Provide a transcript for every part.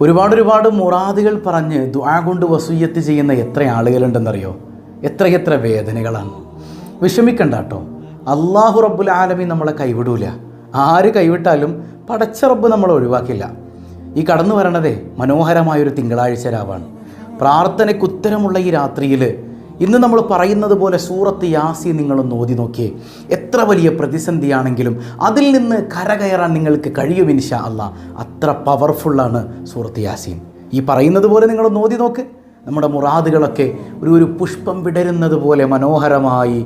ഒരുപാട് ഒരുപാട് മുറാദുകൾ പറഞ്ഞ് ദ്വാ കൊണ്ട് വസൂയത്ത് ചെയ്യുന്ന എത്ര ആളുകളുണ്ടെന്നറിയോ? എത്രയെത്ര വേദനകളാണ്. വിഷമിക്കണ്ട കേട്ടോ. അള്ളാഹു റബ്ബുൽ ആലമി നമ്മളെ കൈവിടൂല. ആര് കൈവിട്ടാലും പടച്ച റബ്ബ് നമ്മളെ ഒഴിവാക്കില്ല. ഈ കടന്നു വരണതേ മനോഹരമായൊരു തിങ്കളാഴ്ച രാവാണ്. പ്രാർത്ഥനയ്ക്കുത്തരമുള്ള ഈ രാത്രിയിൽ ഇന്ന് നമ്മൾ പറയുന്നത് പോലെ സൂറത്ത് യാസി നിങ്ങളൊന്ന് ഓതി നോക്കിയേ. എത്ര വലിയ പ്രതിസന്ധിയാണെങ്കിലും അതിൽ നിന്ന് കരകയറാൻ നിങ്ങൾക്ക് കഴിയും ഇൻഷാ അല്ല. അത്ര പവർഫുള്ളാണ് സൂറത്ത് യാസീൻ. ഈ പറയുന്നത് പോലെ നിങ്ങളൊന്ന് ഓതി നോക്ക്. നമ്മുടെ മുറാദുകളൊക്കെ ഒരു ഒരു പുഷ്പം വിടരുന്നത് പോലെ മനോഹരമായി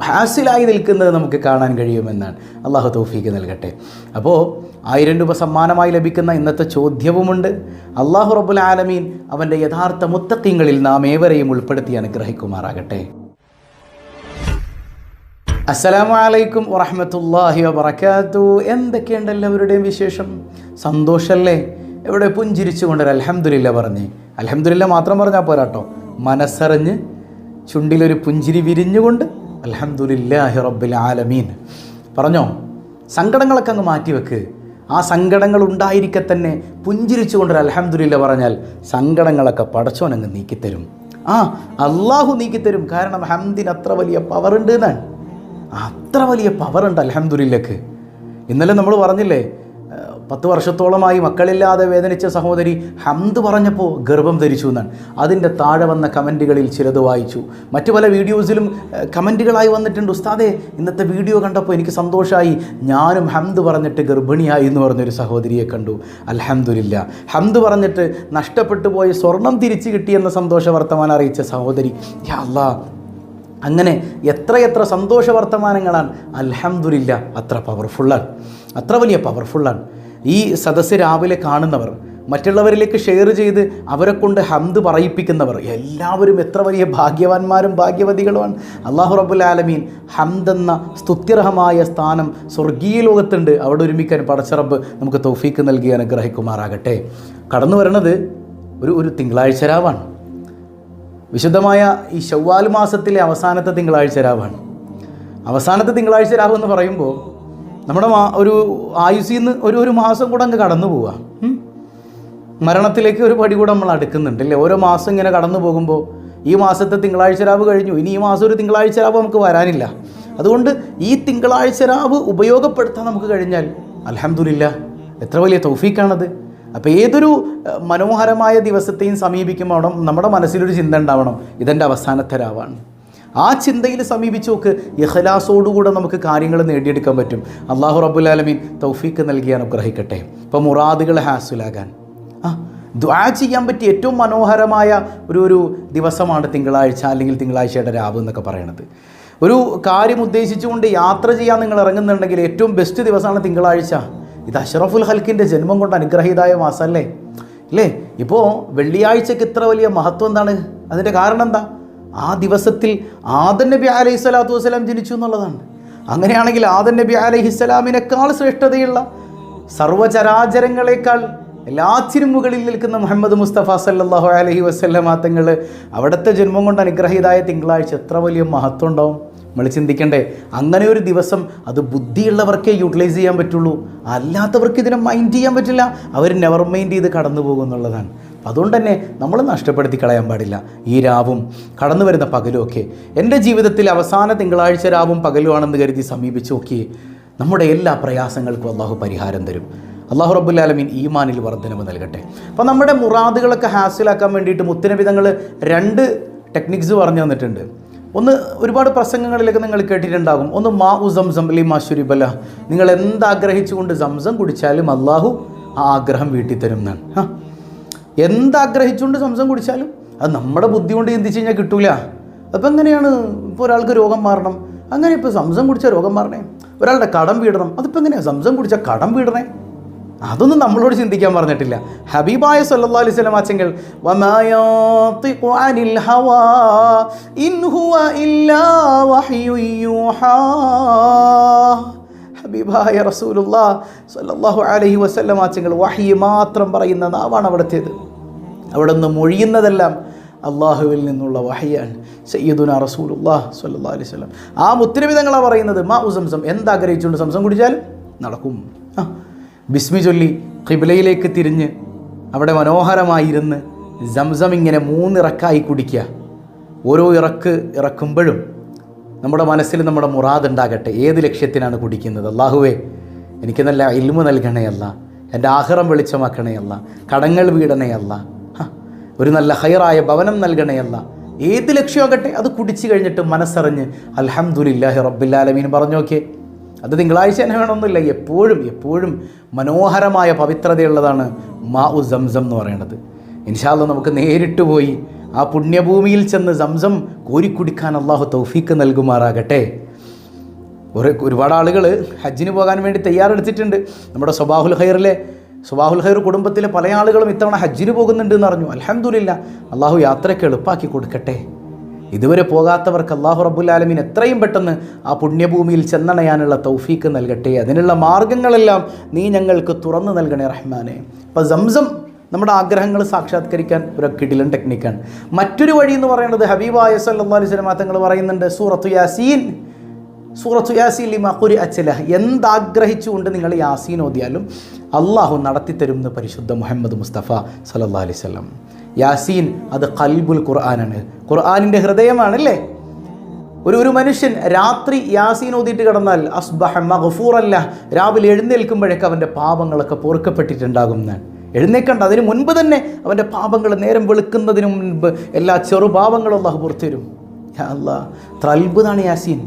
ഹാസിലായി നിൽക്കുന്നത് നമുക്ക് കാണാൻ കഴിയുമെന്നാണ്. അള്ളാഹു തൗഫീക്ക് നൽകട്ടെ. അപ്പോൾ ആയിരം രൂപ സമ്മാനമായി ലഭിക്കുന്ന ഇന്നത്തെ ചോദ്യവുമുണ്ട്. അള്ളാഹു റബ്ബുൽ ആലമീൻ അവന്റെ യഥാർത്ഥ മുത്തക്കിങ്ങളിൽ നാം ഏവരെയും ഉൾപ്പെടുത്തി അനുഗ്രഹിക്കുമാറാകട്ടെ. അസ്സലാമു അലൈക്കും വറഹമത്തല്ലാഹി വബർക്കാത്തു എന്തൊക്കെയുണ്ട് എല്ലാവരുടെയും വിശേഷം? സന്തോഷമല്ലേ എവിടെ പുഞ്ചിരിച്ചുകൊണ്ട് അലഹമുല്ല പറഞ്ഞ്. അലഹമുല്ല മാത്രം പറഞ്ഞാൽ പോരാട്ടോ. മനസ്സറിഞ്ഞ് ചുണ്ടിലൊരു പുഞ്ചിരി വിരിഞ്ഞുകൊണ്ട് അൽഹംദുലില്ലാഹി റബ്ബിൽ ആലമീൻ. പറഞ്ഞോ? സങ്കടങ്ങളൊക്കെ അങ്ങ് മാറ്റിവെക്ക്. ആ സങ്കടങ്ങൾ ഉണ്ടായിരിക്കെ തന്നെ പുഞ്ചിരിച്ചുകൊണ്ട് അലഹമുല്ല പറഞ്ഞാൽ സങ്കടങ്ങളൊക്കെ പടച്ചോനങ്ങ് നീക്കിത്തരും. ആ അള്ളാഹു നീക്കിത്തരും. കാരണം ഹംദിന് അത്ര വലിയ പവറുണ്ട് എന്നാണ്. അത്ര വലിയ പവറുണ്ട് അലഹമുല്ലക്ക് ഇന്നലെ നമ്മൾ പറഞ്ഞില്ലേ പത്ത് വർഷത്തോളമായി മക്കളില്ലാതെ വേദനിച്ച സഹോദരി ഹംദ് പറഞ്ഞപ്പോൾ ഗർഭം ധരിച്ചു എന്നാണ്. അതിന്റെ താഴെ വന്ന കമന്റുകളിൽ ചിലത് വായിച്ചു. മറ്റു പല വീഡിയോസിലും കമന്റുകളായി വന്നിട്ടുണ്ട്. ഉസ്താദേ ഇന്നത്തെ വീഡിയോ കണ്ടപ്പോൾ എനിക്ക് സന്തോഷമായി ഞാനും ഹംദ് പറഞ്ഞിട്ട് ഗർഭിണിയായി എന്ന് പറഞ്ഞൊരു സഹോദരിയെ കണ്ടു. അലഹമില്ല ഹംദ് പറഞ്ഞിട്ട് നഷ്ടപ്പെട്ടു പോയ സ്വർണം തിരിച്ചു കിട്ടിയെന്ന സന്തോഷ വർത്തമാനം അറിയിച്ച സഹോദരി യാ അല്ലാ അങ്ങനെ എത്രയെത്ര സന്തോഷ വർത്തമാനങ്ങളാണ്. അലഹമില്ല അത്ര പവർഫുള്ളാണ് അത്ര വലിയ പവർഫുള്ളാണ് ഈ സദസ്സ് രാവിലെ കാണുന്നവർ മറ്റുള്ളവരിലേക്ക് ഷെയർ ചെയ്ത് അവരെ കൊണ്ട് ഹംദ് പറയിപ്പിക്കുന്നവർ എല്ലാവരും എത്ര വലിയ ഭാഗ്യവാന്മാരും ഭാഗ്യവതികളുമാണ്. അള്ളാഹു റബുൽ ആലമീൻ ഹംദ് എന്ന സ്തുത്യർഹമായ സ്ഥാനം സ്വർഗീയ ലോകത്തുണ്ട്. അവിടെ ഒരുമിക്കാൻ പടച്ചറബ് നമുക്ക് തൗഫീക്ക് നൽകി അനുഗ്രഹിക്കുമാറാകട്ടെ. കടന്നു വരണത് ഒരു ഒരു തിങ്കളാഴ്ച രാവാണ്. വിശുദ്ധമായ ഈ ശവ്വാൽ മാസത്തിലെ അവസാനത്തെ തിങ്കളാഴ്ച രാവാണ്. അവസാനത്തെ തിങ്കളാഴ്ച രാവ് എന്ന് പറയുമ്പോൾ നമ്മുടെ ഒരു ആയുസ്സിൽ നിന്ന് ഒരു ഒരു മാസം കൂടെ അങ്ങ് കടന്നു പോവുക മരണത്തിലേക്ക് ഒരു പടി കൂടെ നമ്മൾ അടുക്കുന്നുണ്ട് അല്ലേ? ഓരോ മാസം ഇങ്ങനെ കടന്നു പോകുമ്പോൾ ഈ മാസത്തെ തിങ്കളാഴ്ച രാവ് കഴിഞ്ഞു. ഇനി ഈ മാസം ഒരു തിങ്കളാഴ്ച രാവ് നമുക്ക് വരാനില്ല. അതുകൊണ്ട് ഈ തിങ്കളാഴ്ച രാവ് ഉപയോഗപ്പെടുത്താൻ നമുക്ക് കഴിഞ്ഞാൽ അലഹമില്ല എത്ര വലിയ തൗഫീക്കാണത് അപ്പോൾ ഏതൊരു മനോഹരമായ ദിവസത്തെയും സമീപിക്കുമ്പോൾ നമ്മുടെ മനസ്സിലൊരു ചിന്ത ഉണ്ടാവണം. ഇതെന്റെ അവസാനത്തെ രാവാണ്. ആ ചിന്തയിൽ സമീപിച്ച് നോക്ക്. ഇഖലാസോടുകൂടെ നമുക്ക് കാര്യങ്ങൾ നേടിയെടുക്കാൻ പറ്റും. അള്ളാഹു റബുലാലമീൻ തൗഫീക്ക് നൽകി അനുഗ്രഹിക്കട്ടെ ഇപ്പം മുറാദുകൾ ഹാസുലാകാൻ. ആ ദ്വാ ചെയ്യാൻ പറ്റിയ ഏറ്റവും മനോഹരമായ ഒരു ഒരു ദിവസമാണ് തിങ്കളാഴ്ച അല്ലെങ്കിൽ തിങ്കളാഴ്ചയുടെ രാവ് എന്നൊക്കെ പറയണത്. ഒരു കാര്യം ഉദ്ദേശിച്ചുകൊണ്ട് യാത്ര ചെയ്യാൻ നിങ്ങൾ ഇറങ്ങുന്നുണ്ടെങ്കിൽ ഏറ്റവും ബെസ്റ്റ് ദിവസമാണ് തിങ്കളാഴ്ച. ഇത് അഷറഫുൽ ഹൽക്കിന്റെ ജന്മം കൊണ്ട് അനുഗ്രഹീതായ മാസമല്ലേ? അല്ലേ ഇപ്പോൾ വെള്ളിയാഴ്ചക്ക് ഇത്ര വലിയ മഹത്വം എന്താണ്? അതിന്റെ കാരണം എന്താ? ആ ദിവസത്തിൽ ആദൻ നബി അലൈഹി സ്വലാത്തു വസ്സലാം ജനിച്ചു എന്നുള്ളതാണ്. അങ്ങനെയാണെങ്കിൽ ആദൻ നബി അലൈഹി സ്വലാമിനേക്കാൾ ശ്രേഷ്ഠതയുള്ള സർവചരാചരങ്ങളെക്കാൾ എല്ലാത്തിനും മുകളിൽ നിൽക്കുന്ന മുഹമ്മദ് മുസ്തഫ സല്ലാഹു അലഹി വസല്ലമ തങ്ങൾ അവിടുത്തെ ജന്മം കൊണ്ട് അനുഗ്രഹീതായ തിങ്കളാഴ്ച എത്ര വലിയ മഹത്വം ഉണ്ടാവും? നമ്മൾ ചിന്തിക്കണ്ടേ അങ്ങനെ ഒരു ദിവസം അത് ബുദ്ധിയുള്ളവർക്കേ യൂട്ടിലൈസ് ചെയ്യാൻ പറ്റുള്ളൂ. അല്ലാത്തവർക്ക് ഇതിനെ മൈൻഡ് ചെയ്യാൻ പറ്റില്ല. അവർ നെവർ മൈൻഡ് ചെയ്ത് കടന്നു പോകും എന്നുള്ളതാണ്. അതുകൊണ്ട് തന്നെ നമ്മൾ നഷ്ടപ്പെടുത്തി കളയാൻ പാടില്ല. ഈ രാവും കടന്നു വരുന്ന പകലും ഒക്കെ. എന്റെ ജീവിതത്തിൽ അവസാന തിങ്കളാഴ്ച രാവും പകലുമാണെന്ന് കരുതി സമീപിച്ചു നോക്കിയേ നമ്മുടെ എല്ലാ പ്രയാസങ്ങൾക്കും അള്ളാഹു പരിഹാരം തരും. അള്ളാഹു റബ്ബുല്ലാലമീൻ ഈമാനിൽ വർദ്ധനവ് നൽകട്ടെ. അപ്പോൾ നമ്മുടെ മുറാദുകളൊക്കെ ഹാസിലാക്കാൻ വേണ്ടിയിട്ട് മുത്തനവിധങ്ങൾ രണ്ട് ടെക്നിക്സ് പറഞ്ഞു തന്നിട്ടുണ്ട്. ഒന്ന് ഒരുപാട് പ്രസംഗങ്ങളിലൊക്കെ നിങ്ങൾ കേട്ടിട്ടുണ്ടാകും. ഒന്ന് മാ ഉ സംസം മാ ശുരിബല. നിങ്ങൾ എന്താഗ്രഹിച്ചുകൊണ്ട് സംസം കുടിച്ചാലും അള്ളാഹു ആ ആഗ്രഹം വീട്ടിൽ തരും എന്നാണ് എന്താഗ്രഹിച്ചുകൊണ്ട് സംസം കുടിച്ചാലും അത് നമ്മുടെ ബുദ്ധി കൊണ്ട് ചിന്തിച്ച് കഴിഞ്ഞാൽ കിട്ടൂല. അപ്പം എങ്ങനെയാണ് ഇപ്പോൾ ഒരാൾക്ക് രോഗം മാറണം? അങ്ങനെ ഇപ്പോൾ സംസം കുടിച്ചാൽ രോഗം മാറണേ. ഒരാളുടെ കടം വീടണം. അതിപ്പോൾ എങ്ങനെയാണ് സംസം കുടിച്ചാൽ കടം വീടണേ? അതൊന്നും നമ്മളോട് ചിന്തിക്കാൻ പറഞ്ഞിട്ടില്ല. ഹബീബായ സല്ലല്ലാഹി അലൈഹി അനിൽ ഹവാ ഇൻ ഹുവ ഇല്ലാ വഹ്യു യൂഹാ. ഹബീബായ റസൂലുള്ള സല്ലല്ലാഹു അലൈഹി വസല്ലം ആച്ചങ്ങൾ വഹി മാത്രം പറയുന്ന നാവാണ് അവിടുത്തേത്. അവിടെ നിന്ന് മൊഴിയുന്നതെല്ലാം അള്ളാഹുവിൽ നിന്നുള്ള വഹയാണ്. സയ്യിദുന റസൂലുല്ലാ സല്ലാ അലൈഹി സ്വലം ആ മുത്തരവിധങ്ങളാണ് പറയുന്നത് മാ ഉ സംസം. എന്താഗ്രഹിച്ചുകൊണ്ട് സംസം കുടിച്ചാൽ? നടക്കും. ആ. ബിസ്മി ചൊല്ലി കിബിലയിലേക്ക് തിരിഞ്ഞ് അവിടെ മനോഹരമായിരുന്ന് സംസം ഇങ്ങനെ മൂന്നിറക്കായി കുടിക്കുക. ഓരോ ഇറക്ക് ഇറക്കുമ്പോഴും നമ്മുടെ മനസ്സിൽ നമ്മുടെ മുറാദ് ഉണ്ടാകട്ടെ. ഏത് ലക്ഷ്യത്തിനാണ് കുടിക്കുന്നത്? അള്ളാഹുവേ എനിക്ക് നല്ല ഇൽമു നൽകണേയല്ല എന്റെ ആഹ്റം വെളിച്ചമാക്കണേയല്ല കടങ്ങൾ വീടണേയല്ല ഒരു നല്ല ഹയറായ ഭവനം നൽകണേയല്ല ഏത് ലക്ഷ്യമാകട്ടെ അത് കുടിച്ചു കഴിഞ്ഞിട്ട് മനസ്സറിഞ്ഞ് അൽഹംദുലില്ലാഹി റബ്ബില്ലാലമീൻ പറഞ്ഞു നോക്കിയേ. അത് തിങ്കളാഴ്ച തന്നെ വേണമെന്നില്ല. എപ്പോഴും എപ്പോഴും മനോഹരമായ പവിത്രതയുള്ളതാണ് മാ ഉ സംസം എന്ന് പറയുന്നത്. ഇൻഷാല്ല നമുക്ക് നേരിട്ട് പോയി ആ പുണ്യഭൂമിയിൽ ചെന്ന് സംസം കോരിക്കുടിക്കാൻ അള്ളാഹു തൗഫീക്ക് നൽകുമാറാകട്ടെ. ഒരു ഒരുപാട് ആളുകൾ ഹജ്ജിന് പോകാൻ വേണ്ടി തയ്യാറെടുത്തിട്ടുണ്ട്. നമ്മുടെ സ്വബാഹുൽ ഖൈറിലെ സുബാഹുൽ ഖൈർ കുടുംബത്തിലെ പല ആളുകളും ഇത്തവണ ഹജ്ജിന് പോകുന്നുണ്ട് എന്ന് അറിഞ്ഞു അലഹമുല്ല അള്ളാഹു യാത്രയ്ക്ക് എളുപ്പാക്കി കൊടുക്കട്ടെ. ഇതുവരെ പോകാത്തവർക്ക് അള്ളാഹു റബുല്ലാലമീൻ എത്രയും പെട്ടെന്ന് ആ പുണ്യഭൂമിയിൽ ചെന്നണയാനുള്ള തൗഫീക്ക് നൽകട്ടെ. അതിനുള്ള മാർഗങ്ങളെല്ലാം നീ ഞങ്ങൾക്ക് തുറന്നു നൽകണേ റഹ്മാനെ. അപ്പോൾ സംസം നമ്മുടെ ആഗ്രഹങ്ങൾ സാക്ഷാത്കരിക്കാൻ ഒരു കിടിലൻ ടെക്നിക്കാണ് മറ്റൊരു വഴി എന്ന് പറയുന്നത് ഹബീബായ സല്ലാ അലൈഹി സ്വലമാ തങ്ങൾ പറയുന്നുണ്ട് സൂറത്തു യാസീൻ. സൂറത്തു യാസീൻ ലിമ മഹുരി അച്ചല എന്താഗ്രഹിച്ചുകൊണ്ട് നിങ്ങൾ യാസീൻ ഓതിയാലും അള്ളാഹു നടത്തിത്തരും എന്ന് പരിശുദ്ധ മുഹമ്മദ് മുസ്തഫ സല്ലാ അലൈഹി സ്വലം യാസീൻ അത് കൽബുൽ ഖുർആനാണ്. ഖുർആാനിന്റെ ഹൃദയമാണല്ലേ ഒരു ഒരു മനുഷ്യൻ രാത്രി യാസീൻ ഓതിയിട്ട് കിടന്നാൽ അസ്ബഹ മഗ്ഫൂറല്ല രാവിലെ എഴുന്നേൽക്കുമ്പോഴേക്ക് അവന്റെ പാപങ്ങളൊക്കെ പൊറുക്കപ്പെട്ടിട്ടുണ്ടാകും എന്നാണ്. എഴുന്നേക്കണ്ട. അതിന് മുൻപ് തന്നെ അവന്റെ പാപങ്ങൾ നേരം വെളുക്കുന്നതിന് മുൻപ് എല്ലാ ചെറുപാപങ്ങളും അള്ളാഹു പുറത്തുവരും യാ അല്ലാ അത്ര അത്ഭുതമാണ് യാസീൻ.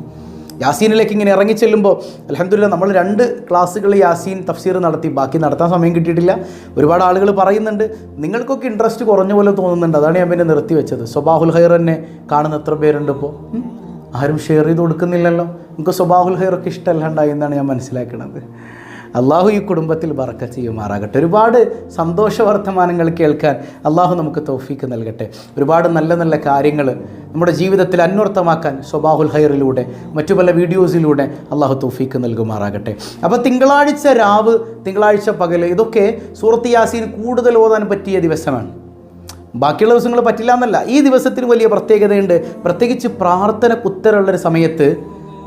യാസീനിലേക്ക് ഇങ്ങനെ ഇറങ്ങി ചെല്ലുമ്പോൾ അലഹമില്ല നമ്മൾ രണ്ട് ക്ലാസ്സുകൾ യാസീൻ തഫ്സീർ നടത്തി. ബാക്കി നടത്താൻ സമയം കിട്ടിയിട്ടില്ല. ഒരുപാട് ആളുകൾ പറയുന്നുണ്ട്. നിങ്ങൾക്കൊക്കെ ഇൻട്രസ്റ്റ് കുറഞ്ഞ പോലെ തോന്നുന്നുണ്ട്. അതാണ് ഞാൻ പിന്നെ നിർത്തി വെച്ചത്. സ്വബാഹുൽ ഹൈർ തന്നെ കാണുന്ന എത്ര പേരുണ്ട് ഇപ്പോൾ ആരും ഷെയർ ചെയ്ത് കൊടുക്കുന്നില്ലല്ലോ. നിങ്ങൾക്ക് സ്വബാഹുൽ ഹൈറൊക്കെ ഇഷ്ടമല്ലാണ്ടായി എന്നാണ് ഞാൻ മനസ്സിലാക്കുന്നത് അള്ളാഹു ഈ കുടുംബത്തിൽ വറക്ക ചെയ്യുമാറാകട്ടെ. ഒരുപാട് സന്തോഷ വർത്തമാനങ്ങൾ കേൾക്കാൻ അള്ളാഹു നമുക്ക് തൗഫീക്ക് നൽകട്ടെ. ഒരുപാട് നല്ല നല്ല കാര്യങ്ങൾ നമ്മുടെ ജീവിതത്തിൽ അന്വർത്ഥമാക്കാൻ സ്വബാഹുൽ ഹൈറിലൂടെ മറ്റു പല വീഡിയോസിലൂടെ അള്ളാഹു തൗഫീക്ക് നൽകുമാറാകട്ടെ. അപ്പോൾ തിങ്കളാഴ്ച രാവ് തിങ്കളാഴ്ച പകൽ ഇതൊക്കെ സൂറത്ത് യാസീൻ കൂടുതൽ ഓതാൻ പറ്റിയ ദിവസമാണ്. ബാക്കിയുള്ള ദിവസങ്ങൾ പറ്റില്ല എന്നല്ല. ഈ ദിവസത്തിന് വലിയ പ്രത്യേകതയുണ്ട്. പ്രത്യേകിച്ച് പ്രാർത്ഥന കുത്തരുള്ളൊരു സമയത്ത്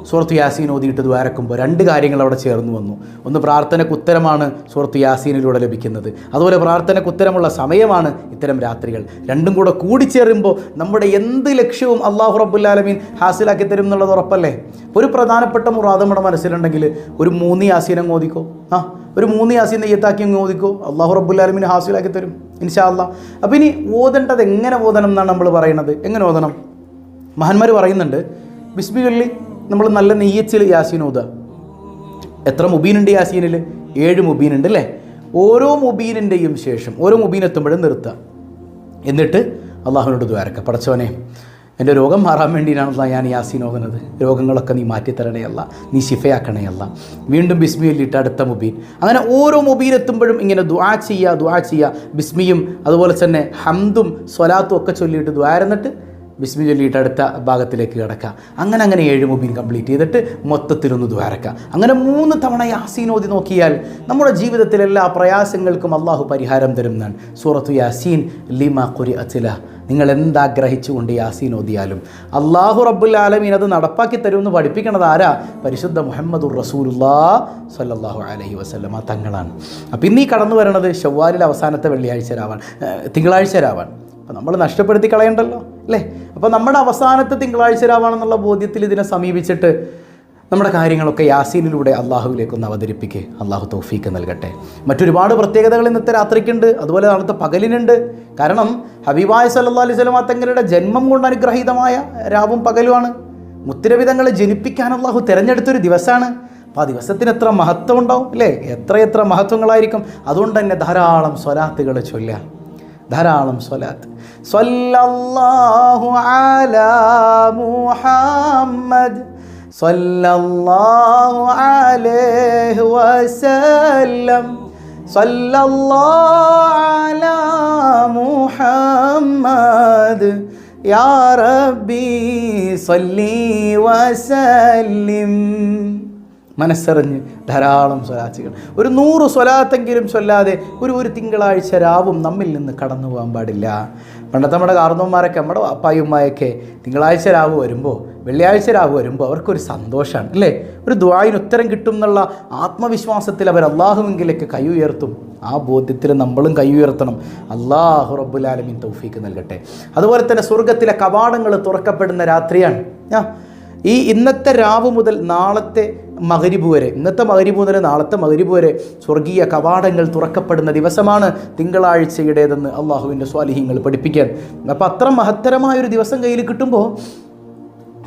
സുഹൃത്ത് യാസീൻ ഓതിയിട്ട് ദ്വാരക്കുമ്പോൾ രണ്ട് കാര്യങ്ങൾ അവിടെ ചേർന്ന് വന്നു. ഒന്ന് പ്രാർത്ഥനയ്ക്ക് ഉത്തരമാണ് സുഹൃത്ത് യാസീനിലൂടെ ലഭിക്കുന്നത്. അതുപോലെ പ്രാർത്ഥനയ്ക്ക് ഉത്തരമുള്ള സമയമാണ് ഇത്തരം രാത്രികൾ. രണ്ടും കൂടെ കൂടിച്ചേരുമ്പോൾ നമ്മുടെ എന്ത് ലക്ഷ്യവും അള്ളാഹു റബ്ബുല്ലാലമീൻ ഹാസിലാക്കി തരും എന്നുള്ളത് ഉറപ്പല്ലേ? ഒരു പ്രധാനപ്പെട്ട മുറാദ് നമ്മുടെ മനസ്സിലുണ്ടെങ്കിൽ ഒരു മൂന്ന് യാസീനം ഓദിക്കോ ആ ഒരു മൂന്ന് യാസീൻ നെയ്യത്താക്കി അങ്ങ് ഓദിക്കോ അള്ളാഹു റബ്ബുല്ലാലമീൻ ഹാസിലാക്കി തരും ഇൻഷാ അല്ലാ അപ്പം ഇനി ഓതേണ്ടത് എങ്ങനെ ഓതണം എന്നാണ് നമ്മൾ പറയുന്നത് എങ്ങനെ ഓതണം? മഹാന്മാർ പറയുന്നുണ്ട് ബിസ്ബികളിൽ നമ്മൾ നല്ല നെയ്യച്ചിൽ യാസീൻ ഓതുക എത്ര മുബീനുണ്ട് യാസീനിൽ ഏഴ് മുബീനുണ്ട് അല്ലേ? ഓരോ മുബീനിന്റെയും ശേഷം ഓരോ മുബീൻ എത്തുമ്പോഴും നിർത്തുക എന്നിട്ട് അള്ളാഹുവിനോട് ദ്വാരക്ക പടച്ചവനെ എന്റെ രോഗം മാറാൻ വേണ്ടിയിട്ടാണല്ലോ ഞാൻ യാസീൻ ഓകുന്നത്. രോഗങ്ങളൊക്കെ നീ മാറ്റിത്തരണയല്ല നീ ശിഫയാക്കണയല്ല വീണ്ടും ബിസ്മി ഇല്ലിട്ട് അടുത്ത മുബീൻ. അങ്ങനെ ഓരോ മുബീൻ എത്തുമ്പോഴും ഇങ്ങനെ ദ്വാ ചെയ്യുക ദ്വാ ചെയ്യുക ബിസ്മിയും അതുപോലെ തന്നെ ഹംദും സ്വലാത്തും ഒക്കെ ചൊല്ലിയിട്ട് ദ്വാരന്നിട്ട് ബിസ്മി ചൊല്ലിയിട്ട് അടുത്ത ഭാഗത്തിലേക്ക് കിടക്കുക അങ്ങനെ അങ്ങനെ ഏഴ് മുബീൻ കംപ്ലീറ്റ് ചെയ്തിട്ട് മൊത്തത്തിലൊന്ന് ദ്വാരക്കുക അങ്ങനെ മൂന്ന് തവണ യാസീൻ ഓതി നോക്കിയാൽ നമ്മുടെ ജീവിതത്തിലെ എല്ലാ പ്രയാസങ്ങൾക്കും അള്ളാഹു പരിഹാരം തരുന്നതാണ്. സൂറത്തു യാസീൻ ലിമ കുരി അച്ചില നിങ്ങൾ എന്താഗ്രഹിച്ചുകൊണ്ട് യാസീൻ ഓതിയാലും അള്ളാഹു റബ്ബുൽ ആലമീൻ അത് നടപ്പാക്കി തരുമെന്ന് പഠിപ്പിക്കണത് ആരാ? പരിശുദ്ധ മുഹമ്മദുർ റസൂലുല്ലാ സല്ലല്ലാഹു അലഹി വസല്ലമ തങ്ങളാണ്. അപ്പം ഇന്നീ കടന്നു വരണത് ഷവ്വാലിൽ അവസാനത്തെ വെള്ളിയാഴ്ച രാവാൻ തിങ്കളാഴ്ച രാവാൻ അപ്പം നമ്മൾ നഷ്ടപ്പെടുത്തി കളയണ്ടല്ലോ അല്ലേ? അപ്പോൾ നമ്മുടെ അവസാനത്തെ തിങ്കളാഴ്ച രാവാണെന്നുള്ള ബോധ്യത്തിൽ ഇതിനെ സമീപിച്ചിട്ട് നമ്മുടെ കാര്യങ്ങളൊക്കെ യാസീനിലൂടെ അള്ളാഹുവിലേക്കൊന്ന് അവതരിപ്പിക്കുക അള്ളാഹു തൗഫീക്ക് നൽകട്ടെ. മറ്റൊരുപാട് പ്രത്യേകതകൾ ഇന്നത്തെ രാത്രിക്കുണ്ട്. അതുപോലെ നാളത്തെ പകലിനുണ്ട്. കാരണം ഹബീബായ സല്ലാ അലൈഹി സ്വലമാ തങ്ങളുടെ ജന്മം കൊണ്ട് അനുഗ്രഹീതമായ രാവും പകലുമാണ്. മുത്തിരവിധങ്ങളെ ജനിപ്പിക്കാൻ അള്ളാഹു തിരഞ്ഞെടുത്തൊരു ദിവസമാണ്. അപ്പോൾ ആ ദിവസത്തിന് എത്ര മഹത്വം ഉണ്ടാവും അല്ലേ? എത്ര എത്ര മഹത്വങ്ങളായിരിക്കും. അതുകൊണ്ട് തന്നെ ധാരാളം സ്വലാത്തുകൾ ചൊല്ലുക. ധാരാളം സ്വലാത്ത്. സ്വല്ലല്ലാഹു അലാ മുഹമ്മദ്. സ്വല്ലല്ലാഹു അലൈഹി വസല്ലം. സ്വല്ലല്ലാഹു അലാ മുഹമ്മദ്. യാ റബ്ബി സ്വല്ലി വസല്ലിം. മനസ്സറിഞ്ഞ് ധാരാളം സ്വലാത്തുകൾ. ഒരു നൂറ് സ്വലാത്തെങ്കിലും ചൊല്ലാതെ ഒരു ഒരു തിങ്കളാഴ്ച രാവും നമ്മിൽ നിന്ന് കടന്നു പോകാൻ പാടില്ല. പണ്ടത്തെ നമ്മുടെ കാർന്നവന്മാരൊക്കെ നമ്മുടെ അപ്പായുമ്മായൊക്കെ തിങ്കളാഴ്ച രാവ് വരുമ്പോൾ വെള്ളിയാഴ്ച രാവ് വരുമ്പോൾ അവർക്കൊരു സന്തോഷമാണ് അല്ലേ? ഒരു ദ്വായിന് ഉത്തരം കിട്ടും എന്നുള്ള ആത്മവിശ്വാസത്തിൽ അവർ അള്ളാഹുവിങ്കിലേക്ക് കൈ ഉയർത്തും. ആ ബോധ്യത്തിൽ നമ്മളും കൈ ഉയർത്തണം. അള്ളാഹു റബ്ബുലാലമീൻ തൗഫീക്ക് നൽകട്ടെ. അതുപോലെ തന്നെ സ്വർഗത്തിലെ കവാടങ്ങൾ തുറക്കപ്പെടുന്ന രാത്രിയാണ്. ഈ ഇന്നത്തെ രാവ് മുതൽ നാളത്തെ മകരിബ് വരെ. ഇന്നത്തെ മകരിബ് മുതൽ നാളത്തെ മകരിബ് വരെ സ്വർഗീയ കവാടങ്ങൾ തുറക്കപ്പെടുന്ന ദിവസമാണ് തിങ്കളാഴ്ചയുടേതെന്ന് അള്ളാഹുവിന്റെ സ്വാലിഹ്യങ്ങൾ പഠിപ്പിക്കാൻ. അപ്പോൾ അത്ര മഹത്തരമായൊരു ദിവസം കയ്യിൽ കിട്ടുമ്പോൾ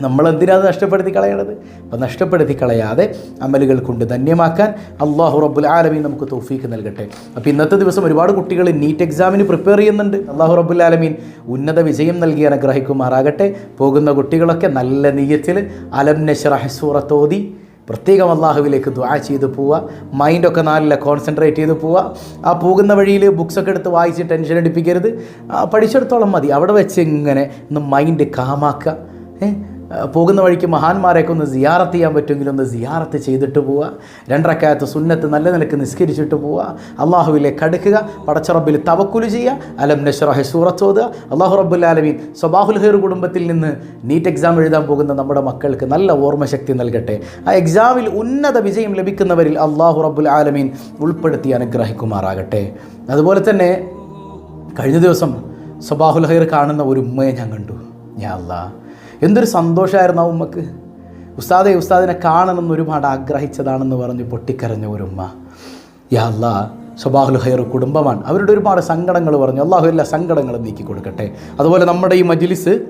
നമ്മൾ എന്തിനാ നഷ്ടപ്പെടുത്തി കളയണത്? അപ്പം നഷ്ടപ്പെടുത്തി കളയാതെ അമലുകൾ കൊണ്ട് ധന്യമാക്കാൻ അള്ളാഹു റബ്ബുൽ ആലമീൻ നമുക്ക് തോഫീക്ക് നൽകട്ടെ. അപ്പോൾ ഇന്നത്തെ ദിവസം ഒരുപാട് കുട്ടികൾ നീറ്റ് എക്സാമിന് പ്രിപ്പയർ ചെയ്യുന്നുണ്ട്. അള്ളാഹു റബ്ബുൽ ആലമീൻ ഉന്നത വിജയം നൽകി അനുഗ്രഹിക്കുമാറാകട്ടെ. പോകുന്ന കുട്ടികളൊക്കെ നല്ല നീയത്തിൽ അലം നഷ്റഹ് സൂറത്തോതി പ്രത്യേകം അള്ളാഹുവിലേക്ക് ദ്വാ ചെയ്ത് പോവുക. മൈൻഡൊക്കെ നാലില്ല കോൺസെൻട്രേറ്റ് ചെയ്ത് പോവുക. ആ പോകുന്ന വഴിയിൽ ബുക്സൊക്കെ എടുത്ത് വായിച്ച് ടെൻഷൻ അടിപ്പിക്കരുത്. പഠിച്ചെടുത്തോളം മതി. അവിടെ വെച്ച് ഇങ്ങനെ ഒന്ന് മൈൻഡ് കാമാക്കുക. ഏ? പോകുന്ന വഴിക്ക് മഹാന്മാരെയൊക്കെ ഒന്ന് സിയാറത്ത് ചെയ്യാൻ പറ്റുമെങ്കിൽ ഒന്ന് സിയാറത്ത് ചെയ്തിട്ട് പോവുക. രണ്ടരക്കാലത്ത് സുന്നത്ത് നല്ല നിലയ്ക്ക് നിസ്കരിച്ചിട്ട് പോവുക. അള്ളാഹുവിലെ കടുക്കുക പടച്ചറബിൽ തവക്കുലു ചെയ്യുക. അലം നഷറഹെ സൂറത്ത് ഓതുക. അള്ളാഹു റബ്ബുൽ ആലമീൻ സ്വബാഹുൽ ഹെയർ കുടുംബത്തിൽ നിന്ന് നീറ്റ് എക്സാം എഴുതാൻ പോകുന്ന നമ്മുടെ മക്കൾക്ക് നല്ല ഓർമ്മശക്തി നൽകട്ടെ. ആ എക്സാമിൽ ഉന്നത വിജയം ലഭിക്കുന്നവരിൽ അള്ളാഹു റബ്ബുൽ ആലമീൻ ഉൾപ്പെടുത്തി അനുഗ്രഹിക്കുമാറാകട്ടെ. അതുപോലെ തന്നെ കഴിഞ്ഞ ദിവസം സ്വബാഹുൽ ഹൈർ കാണുന്ന ഒരു ഉമ്മയെ ഞാൻ കണ്ടു. ഞാൻ അല്ലാ എന്തൊരു സന്തോഷമായിരുന്നു ആ ഉമ്മക്ക്. ഉസ്താദെ ഉസ്താദിനെ കാണണമെന്ന് ഒരുപാട് ആഗ്രഹിച്ചതാണെന്ന് പറഞ്ഞ് പൊട്ടിക്കരഞ്ഞ ഒരു ഉമ്മ. യാ അല്ലാ സ്വബാഹുൽ ഹൈർ കുടുംബമാണ്. അവരുടെ ഒരുപാട് സങ്കടങ്ങൾ പറഞ്ഞു. അള്ളാഹു എല്ലാ സങ്കടങ്ങളും നീക്കി കൊടുക്കട്ടെ. അതുപോലെ നമ്മുടെ ഈ മജിലിസ്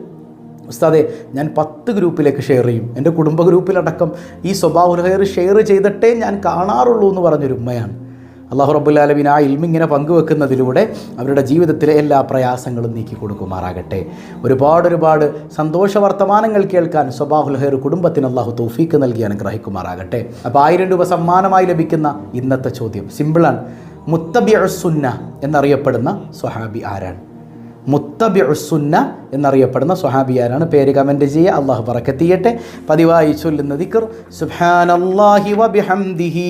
ഉസ്താദെ ഞാൻ പത്ത് ഗ്രൂപ്പിലേക്ക് ഷെയർ ചെയ്യും. എന്റെ കുടുംബ ഗ്രൂപ്പിലടക്കം ഈ സ്വഭാവ ഹെയർ ഷെയർ ചെയ്തിട്ടേ ഞാൻ കാണാറുള്ളൂ എന്ന് പറഞ്ഞൊരു ഉമ്മയാണ്. അള്ളാഹു റബ്ബുല്ലാലബിൻ ആ ഇൽമിങ്ങനെ പങ്കുവെക്കുന്നതിലൂടെ അവരുടെ ജീവിതത്തിലെ എല്ലാ പ്രയാസങ്ങളും നീക്കി കൊടുക്കുമാറാകട്ടെ. ഒരുപാട് ഒരുപാട് സന്തോഷ വർത്തമാനങ്ങൾ കേൾക്കാൻ സ്വബാഹുൽ ഹെയർ കുടുംബത്തിന് അള്ളാഹു തൗഫീക്ക് നൽകി അനുഗ്രഹിക്കുമാറാകട്ടെ. അപ്പോൾ ആയിരം രൂപ സമ്മാനമായി ലഭിക്കുന്ന ഇന്നത്തെ ചോദ്യം. സിമ്പിളാണ് മുത്തബി സുന്ന എന്നറിയപ്പെടുന്ന സ്വഹാബി ആരാണ്? മുത്തബി സുന്ന എന്നറിയപ്പെടുന്ന സ്വഹാബിയാരാണ് പേര് കമന്റ് ചെയ്യുക. അള്ളാഹു പറക്കെത്തിയട്ടെ പതിവായി ചൊല്ലുന്ന ദിക്ർ. സുബ്ഹാനല്ലാഹി വബിഹംദിഹി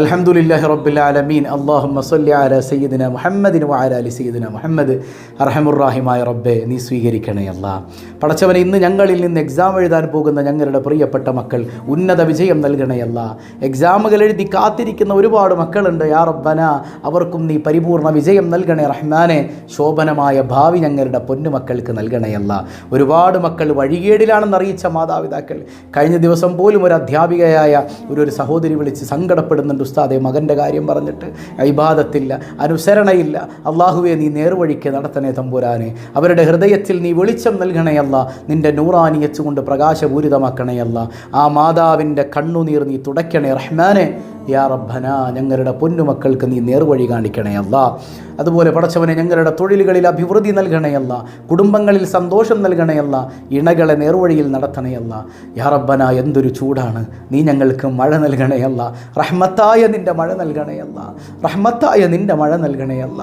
അലഹമുല്ലാഹി റബ്ബിൽ ആലമീൻ. അള്ളാഹുമ്മ സല്ലി അല സയ്യിദിന മുഹമ്മദിന് വാല അലി സയ്യിദിന മുഹമ്മദ്. അറഹമുറാഹിമായ റബ്ബെ നീ സ്വീകരിക്കണേ അല്ല. പടച്ചവനെ ഇന്ന് ഞങ്ങളിൽ നിന്ന് എക്സാം എഴുതാൻ പോകുന്ന ഞങ്ങളുടെ പ്രിയപ്പെട്ട മക്കൾ ഉന്നത വിജയം നൽകണേ എക്സാമുകൾ എഴുതി കാത്തിരിക്കുന്ന ഒരുപാട് മക്കളുണ്ട്. യാ റബ്ബന അവർക്കും നീ പരിപൂർണ വിജയം നൽകണേ റഹ്മാനെ. ശോഭനമായ ഭാവി ഞങ്ങളുടെ പൊന്നുമക്കൾക്ക് നൽകണേ അല്ല. ഒരുപാട് മക്കൾ വഴികേടിലാണെന്ന് അറിയിച്ച മാതാപിതാക്കൾ കഴിഞ്ഞ ദിവസം പോലും ഒരു അധ്യാപികയായ ഒരു ഒരു സഹോദരി വിളിച്ച് സങ്കടപ്പെടുന്നുണ്ട്. ഉസ്താദെ മകന്റെ കാര്യം പറഞ്ഞിട്ട് ഇബാദത്തില്ല അനുസരണയില്ല. അള്ളാഹുവെ നീ നേർവഴിക്ക് നടത്തണേ തമ്പുരാനെ. അവരുടെ ഹൃദയത്തിൽ നീ വെളിച്ചം നൽകണയല്ല നിന്റെ നൂറാനിയച്ച് കൊണ്ട് പ്രകാശപൂരിതമാക്കണയല്ല ആ മാതാവിന്റെ കണ്ണുനീർ നീ തുടയ്ക്കണേ റഹ്മാനെ. യാ റബ്ബന ഞങ്ങളുടെ പൊന്നുമക്കൾക്ക് നീ നേർവഴി കാണിക്കണേ അല്ല. അതുപോലെ പടച്ചവനെ ഞങ്ങളുടെ തൊഴിലുകളിൽ അഭിവൃദ്ധി നൽകണയല്ല കുടുംബങ്ങളിൽ സന്തോഷം നൽകണയല്ല ഇണകളെ നേർവഴിയിൽ നടത്തണയല്ല യാ റബ്ബന എന്തൊരു ചൂടാണ്. നീ ഞങ്ങൾക്ക് മഴ നൽകണയല്ല റഹ്മത്തായ നിന്റെ മഴ നൽകണയല്ല റഹ്മത്തായ നിന്റെ മഴ നൽകണയല്ല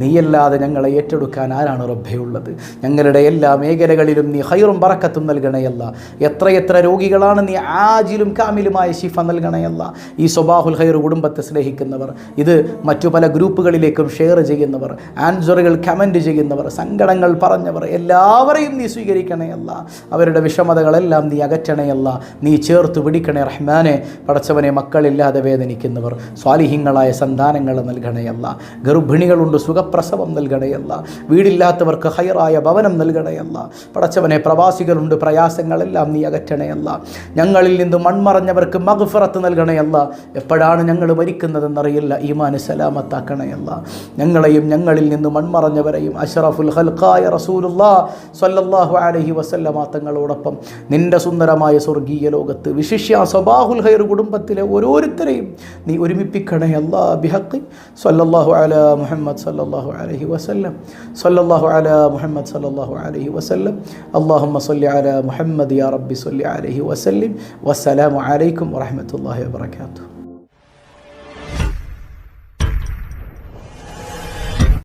നീയല്ലാതെ ഞങ്ങളെ ഏറ്റെടുക്കാൻ ആരാണ് റബ്ബയുള്ളത് ഞങ്ങളുടെ എല്ലാ മേഖലകളിലും നീ ഹൈറും പറക്കത്തും നൽകണയല്ല എത്രയെത്ര രോഗികളാണ് നീ ആജിലും കാമിലുമായ ശിഫ നൽകണയല്ല ഈ സ്വബാഹുൽ ഹൈർ കുടുംബത്തെ സ്നേഹിക്കുന്നവർ ഇത് മറ്റു പല ഗ്രൂപ്പുകളിലേക്കും ഷെയർ ചെയ്യുന്നവർ ആൻസറുകൾ കമന്റ് ചെയ്യുന്നവർ സങ്കടങ്ങൾ പറഞ്ഞവർ എല്ലാവരെയും നീ സ്വീകരിക്കണയല്ല അവരുടെ വിഷമതകളെല്ലാം നീ അകറ്റണയല്ല നീ ചേർത്ത് പിടിക്കണേ റഹ്മാനെ. പടച്ചവനെ മക്കളില്ലാതെ വേദനിക്കുന്ന. പ്രാർത്ഥിക്കുന്നവർ സ്വാലിഹ്യങ്ങളായ സന്താനങ്ങൾ നൽകണയല്ല ഗർഭിണികളുണ്ട് സുഖപ്രസവം നൽകണയല്ല വീടില്ലാത്തവർക്ക് ഹയറായ ഭവനം നൽകണയല്ല പടച്ചവനെ പ്രവാസികളുണ്ട് പ്രയാസങ്ങളെല്ലാം നീ അകറ്റണയല്ല ഞങ്ങളിൽ നിന്ന് മൺമറഞ്ഞവർക്ക് മഗ്ഫറത്ത് നൽകണയല്ല എപ്പോഴാണ് ഞങ്ങൾ മരിക്കുന്നതെന്നറിയില്ല. ഈമാന് സലാമത്താക്കണയല്ല ഞങ്ങളെയും ഞങ്ങളിൽ നിന്ന് മൺമറഞ്ഞവരെയും അഷറഫുൽ ഹൽഖായ റസൂലുല്ലാ സ്വല്ലല്ലാഹു അലൈഹി വസല്ലമ തങ്ങളോടൊപ്പം നിന്റെ സുന്ദരമായ സ്വർഗീയ ലോകത്ത് വിശിഷ്യ സബാഹുൽ ഹൈർ കുടുംബത്തിലെ ഓരോരുത്തരെയും നീ ഒരുമിപ്പിക്കണേ അല്ലാ ബിഹക്കി സ്വല്ലല്ലാഹു അല മുഹമ്മദ് സ്വല്ലല്ലാഹു അലൈഹി വസല്ലം. സ്വല്ലല്ലാഹു അല മുഹമ്മദ് സ്വല്ലല്ലാഹു അലൈഹി വസല്ലം. അല്ലാഹുമ്മ സല്ലി അല മുഹമ്മദ് യാ റബ്ബി സല്ലി അലൈഹി വസല്ലിം. വസ്സലാമു അലൈക്കും വറഹ്മത്തുള്ളാഹി വബറകാതുഹു.